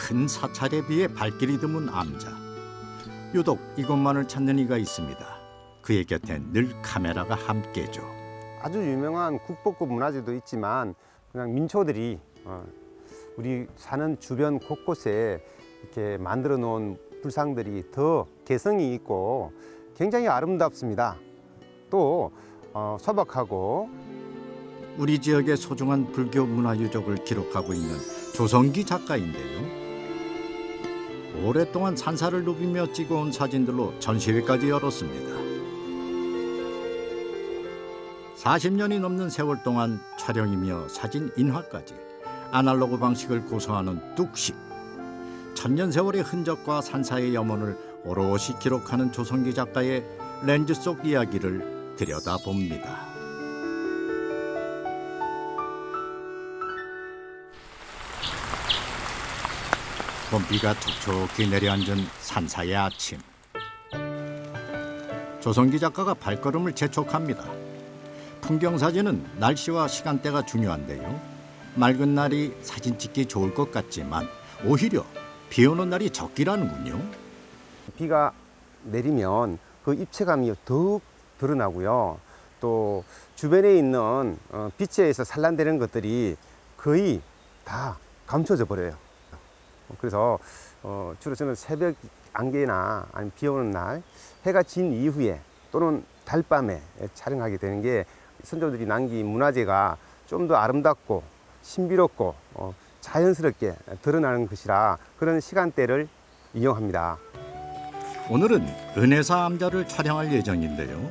큰 사찰에 비해 발길이 드문 암자. 유독 이곳만을 찾는 이가 있습니다. 그의 곁엔 늘 카메라가 함께죠. 아주 유명한 국보급 문화재도 있지만 그냥 민초들이 어, 우리 사는 주변 곳곳에 이렇게 만들어 놓은 불상들이 더 개성이 있고 굉장히 아름답습니다. 또 어, 소박하고 우리 지역의 소중한 불교 문화 유적을 기록하고 있는 조성기 작가인데요. 오랫동안 산사를 누비며 찍어온 사진들로 전시회까지 열었습니다. 40년이 넘는 세월 동안 촬영이며 사진 인화까지 아날로그 방식을 고수하는 뚝식. 천년 세월의 흔적과 산사의 염원을 오롯이 기록하는 조성기 작가의 렌즈 속 이야기를 들여다봅니다. 봄비가 촉촉히 내려앉은 산사의 아침. 조성기 작가가 발걸음을 재촉합니다. 풍경 사진은 날씨와 시간대가 중요한데요. 맑은 날이 사진 찍기 좋을 것 같지만 오히려 비 오는 날이 적기라는군요. 비가 내리면 그 입체감이 더욱 드러나고요. 또 주변에 있는 어, 빛에 의해서 산란되는 것들이 거의 다 감춰져 버려요. 그래서 어, 주로 저는 새벽 안개나 아니면 비 오는 날 해가 진 이후에 또는 달밤에 촬영하게 되는 게 선조들이 남긴 문화재가 좀 더 아름답고 신비롭고 어, 자연스럽게 드러나는 것이라 그런 시간대를 이용합니다. 오늘은 은혜사 암자를 촬영할 예정인데요.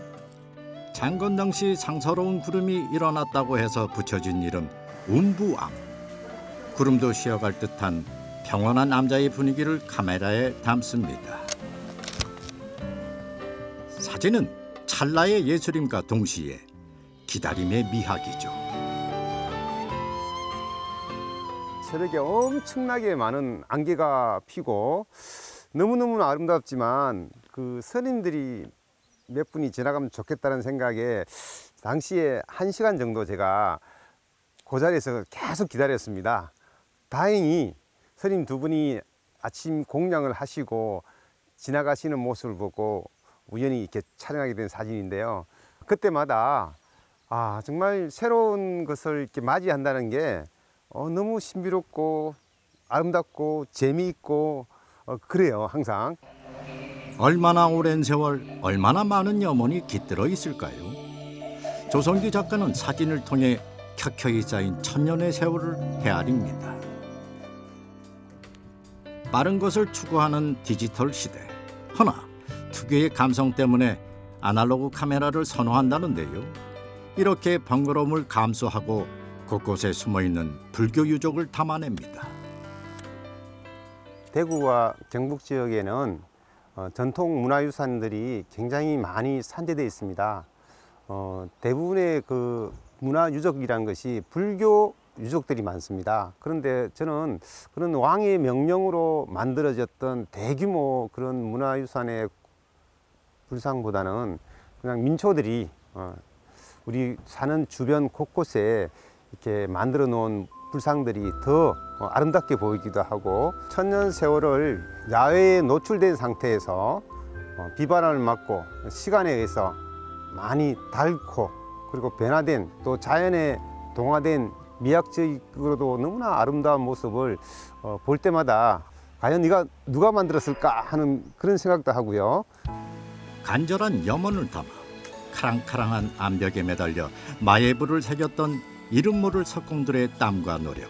장건 당시 상서로운 구름이 일어났다고 해서 붙여진 이름 운부암. 구름도 쉬어갈 듯한 평온한 암자의 분위기를 카메라에 담습니다. 사진은 찰나의 예술임과 동시에 기다림의 미학이죠. 새벽에 엄청나게 많은 안개가 피고 너무너무 아름답지만 그 스님들이 몇 분이 지나가면 좋겠다는 생각에 당시에 한 시간 정도 제가 그 자리에서 계속 기다렸습니다. 다행히 스님 두 분이 아침 공양을 하시고 지나가시는 모습을 보고 우연히 이렇게 촬영하게 된 사진인데요. 그때마다 아 정말 새로운 것을 이렇게 맞이한다는 게 어, 너무 신비롭고 아름답고 재미있고 어, 그래요 항상 얼마나 오랜 세월, 얼마나 많은 염원이 깃들어 있을까요? 조성기 작가는 사진을 통해 켜켜이 쌓인 천년의 세월을 헤아립니다. 빠른 것을 추구하는 디지털 시대. 허나 특유의 감성 때문에 아날로그 카메라를 선호한다는데요. 이렇게 번거로움을 감수하고 곳곳에 숨어 있는 불교 유적을 담아냅니다. 대구와 경북 지역에는 어, 전통 문화유산들이 굉장히 많이 산재되어 있습니다. 어, 대부분의 그 문화유적이란 것이 불교 유적들이 많습니다. 그런데 저는 그런 왕의 명령으로 만들어졌던 대규모 그런 문화유산의 불상보다는 그냥 민초들이 어, 우리 사는 주변 곳곳에 이렇게 만들어 놓은 불상들이 더 어, 아름답게 보이기도 하고 천년 세월을 야외에 노출된 상태에서 어, 비바람을 맞고 시간에 의해서 많이 닳고 그리고 변화된 또 자연에 동화된 미학적으로도 너무나 아름다운 모습을 어, 볼 때마다 과연 이가 누가 만들었을까 하는 그런 생각도 하고요. 간절한 염원을 담아 카랑카랑한 암벽에 매달려 마예부를 새겼던 이름 모를 석공들의 땀과 노력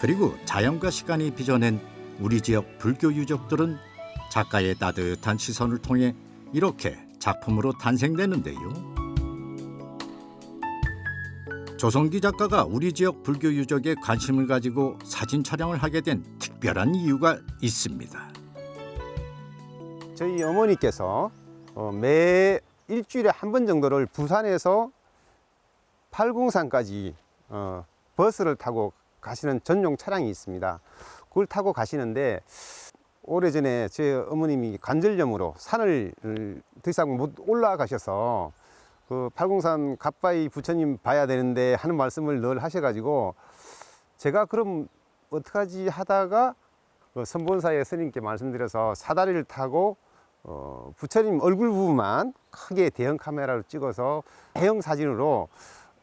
그리고 자연과 시간이 빚어낸 우리 지역 불교 유적들은 작가의 따뜻한 시선을 통해 이렇게 작품으로 탄생되는데요. 조성기 작가가 우리 지역 불교 유적에 관심을 가지고 사진 촬영을 하게 된 특별한 이유가 있습니다. 저희 어머니께서 어, 매 일주일에 한 번 정도를 부산에서 팔공산까지 어, 버스를 타고 가시는 전용 차량이 있습니다. 그걸 타고 가시는데 오래전에 제 어머님이 관절염으로 산을 더 이상 못 올라가셔서 그 팔공산 갓바위 부처님 봐야 되는데 하는 말씀을 늘 하셔가지고 제가 그럼 어떡하지 하다가 그 선본사의 스님께 말씀드려서 사다리를 타고 어, 부처님 얼굴 부분만 크게 대형 카메라로 찍어서 대형 사진으로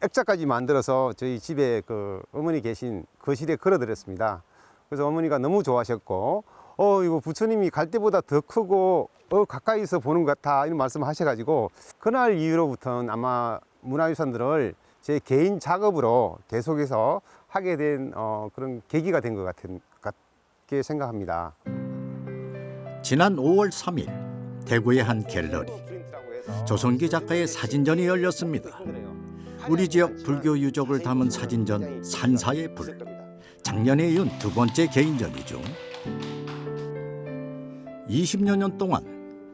액자까지 만들어서 저희 집에 그 어머니 계신 거실에 걸어드렸습니다. 그래서 어머니가 너무 좋아하셨고, 어, 이거 부처님이 갈 때보다 더 크고, 어, 가까이서 보는 것 같아. 이런 말씀 하셔가지고, 그날 이후로부터는 아마 문화유산들을 제 개인 작업으로 계속해서 하게 된 어, 그런 계기가 된 것 같은, 같게 생각합니다. 지난 5월 3일 대구의 한 갤러리 조선기 작가의 사진전이 열렸습니다. 우리 지역 불교 유적을 담은 사진전 산사의 불 작년에 이은 두 번째 개인전이죠. 20여 년 동안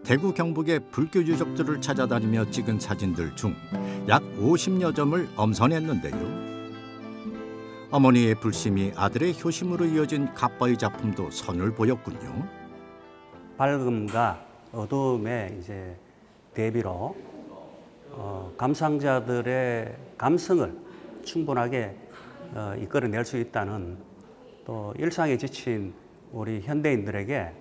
대구 경북의 불교 유적들을 찾아다니며 찍은 사진들 중 약 50여 점을 엄선했는데요. 어머니의 불심이 아들의 효심으로 이어진 갑바의 작품도 선을 보였군요. 밝음과 어두움의 이제 대비로 어, 감상자들의 감성을 충분하게 어, 이끌어낼 수 있다는 또 일상에 지친 우리 현대인들에게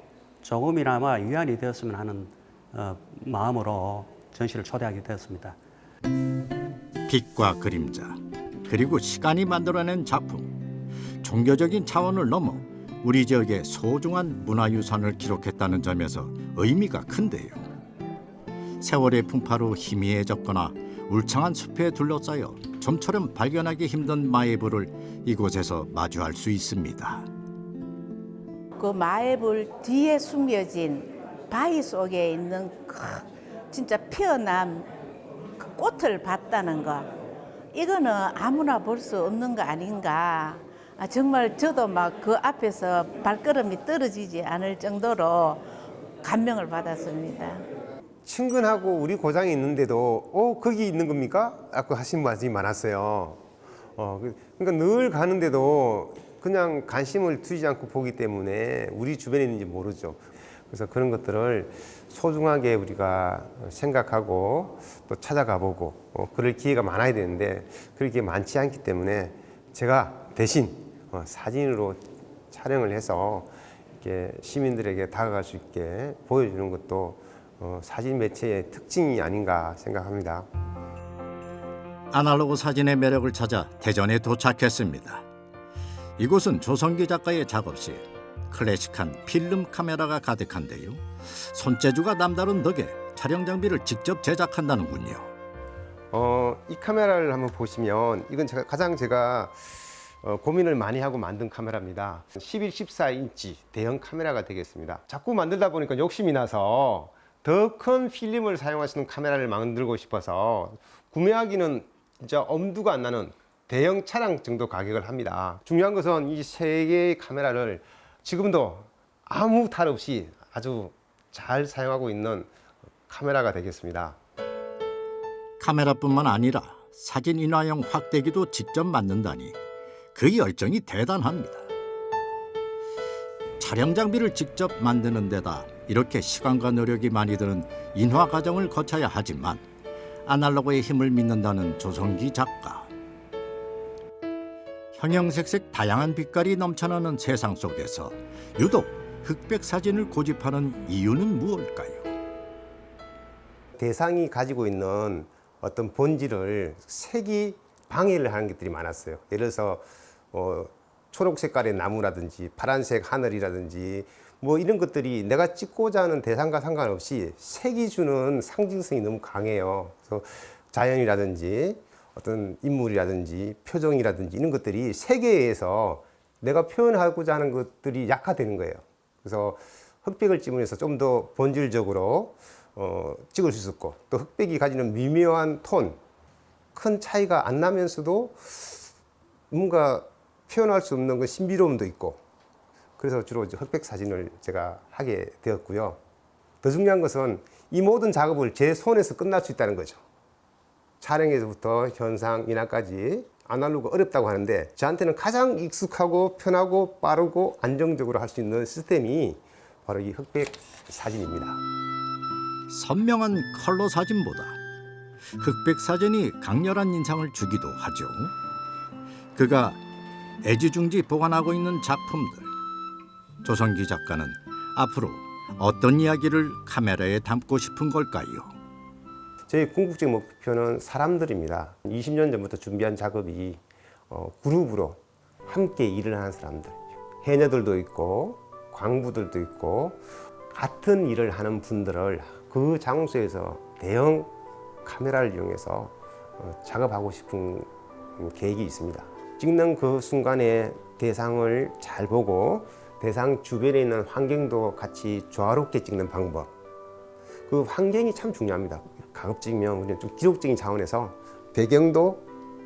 조금이나마 위안이 되었으면 하는 어, 마음으로 전시를 초대하게 되었습니다. 빛과 그림자 그리고 시간이 만들어낸 작품 종교적인 차원을 넘어 우리 지역의 소중한 문화유산을 기록했다는 점에서 의미가 큰데요. 세월의 풍파로 희미해졌거나 울창한 숲에 둘러싸여 좀처럼 발견하기 힘든 마애불을 이곳에서 마주할 수 있습니다. 그 마애불 뒤에 숨겨진 바위 속에 있는 그 진짜 피어난 그 꽃을 봤다는 거 이거는 아무나 볼 수 없는 거 아닌가 아, 정말 저도 막 그 앞에서 발걸음이 떨어지지 않을 정도로 감명을 받았습니다. 친근하고 우리 고장이 있는데도 어 거기 있는 겁니까? 라고 하신 말씀이 많았어요. 어 그- 그러니까 늘 가는데도 그냥 관심을 두지 않고 보기 때문에 우리 주변에 있는지 모르죠. 그래서 그런 것들을 소중하게 우리가 생각하고 또 찾아가 보고 어, 그럴 기회가 많아야 되는데 기회 많지 않기 때문에 제가 대신 어, 사진으로 촬영을 해서 이렇게 시민들에게 다가갈 수 있게 보여주는 것도 어, 사진 매체의 특징이 아닌가 생각합니다. 아날로그 사진의 매력을 찾아 대전에 도착했습니다. 이곳은 조성기 작가의 작업실. 클래식한 필름 카메라가 가득한데요. 손재주가 남다른 덕에 촬영 장비를 직접 제작한다는군요. 어, 이 카메라를 한번 보시면 이건 제가 가장 제가 어, 고민을 많이 하고 만든 카메라입니다. 11, 14인치 대형 카메라가 되겠습니다. 자꾸 만들다 보니까 욕심이 나서 더 큰 필름을 사용하시는 카메라를 만들고 싶어서 구매하기는 진짜 엄두가 안 나는 대형 차량 정도 가격을 합니다. 중요한 것은 이 세 개의 카메라를 지금도 아무 탈 없이 아주 잘 사용하고 있는 카메라가 되겠습니다. 카메라뿐만 아니라 사진 인화형 확대기도 직접 만든다니 그 열정이 대단합니다. 촬영 장비를 직접 만드는 데다 이렇게 시간과 노력이 많이 드는 인화 과정을 거쳐야 하지만 아날로그의 힘을 믿는다는 조성기 작가. 형형색색 다양한 빛깔이 넘쳐나는 세상 속에서 유독 흑백 사진을 고집하는 이유는 무엇일까요? 대상이 가지고 있는 어떤 본질을 색이 방해를 하는 것들이 많았어요. 예를 들어서 어, 초록 색깔의 나무라든지 파란색 하늘이라든지 뭐 이런 것들이 내가 찍고자 하는 대상과 상관없이 색이 주는 상징성이 너무 강해요. 그래서 자연이라든지 어떤 인물이라든지 표정이라든지 이런 것들이 의해서 내가 표현하고자 하는 것들이 약화되는 거예요. 그래서 흑백을 찍으면서 좀 더 본질적으로 어, 찍을 수 있었고 또 흑백이 가지는 미묘한 톤, 큰 차이가 안 나면서도 뭔가 표현할 수 없는 그 신비로움도 있고 그래서 주로 흑백 사진을 제가 하게 되었고요. 더 중요한 것은 이 모든 작업을 제 손에서 끝날 수 있다는 거죠. 촬영에서부터 현상, 인화까지 아날로그 어렵다고 하는데 저한테는 가장 익숙하고 편하고 빠르고 안정적으로 할 수 있는 시스템이 바로 이 흑백 사진입니다. 선명한 컬러 사진보다 흑백 사진이 강렬한 인상을 주기도 하죠. 그가 애지중지 보관하고 있는 작품들 조성기 작가는 앞으로 어떤 이야기를 카메라에 담고 싶은 걸까요? 저희 궁극적 목표는 사람들입니다. 20년 전부터 준비한 작업이 어, 그룹으로 함께 일을 하는 사람들. 해녀들도 있고 광부들도 있고 같은 일을 하는 분들을 그 장소에서 대형 카메라를 이용해서 어, 작업하고 싶은 계획이 있습니다. 찍는 그 순간에 대상을 잘 보고 대상 주변에 있는 환경도 같이 조화롭게 찍는 방법. 그 환경이 참 중요합니다. 가급 찍으면 우리는 좀 기록적인 차원에서 배경도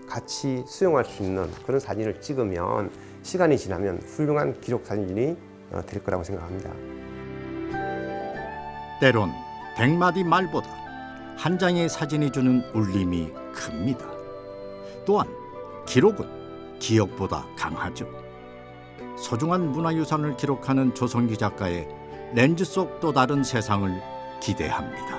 같이 수용할 수 있는 그런 사진을 찍으면 시간이 지나면 훌륭한 기록 사진이 어, 될 거라고 생각합니다. 때론 백마디 말보다 한 장의 사진이 주는 울림이 큽니다. 또한 기록은 기억보다 강하죠. 소중한 문화유산을 기록하는 조성기 작가의 렌즈 속 또 다른 세상을 기대합니다.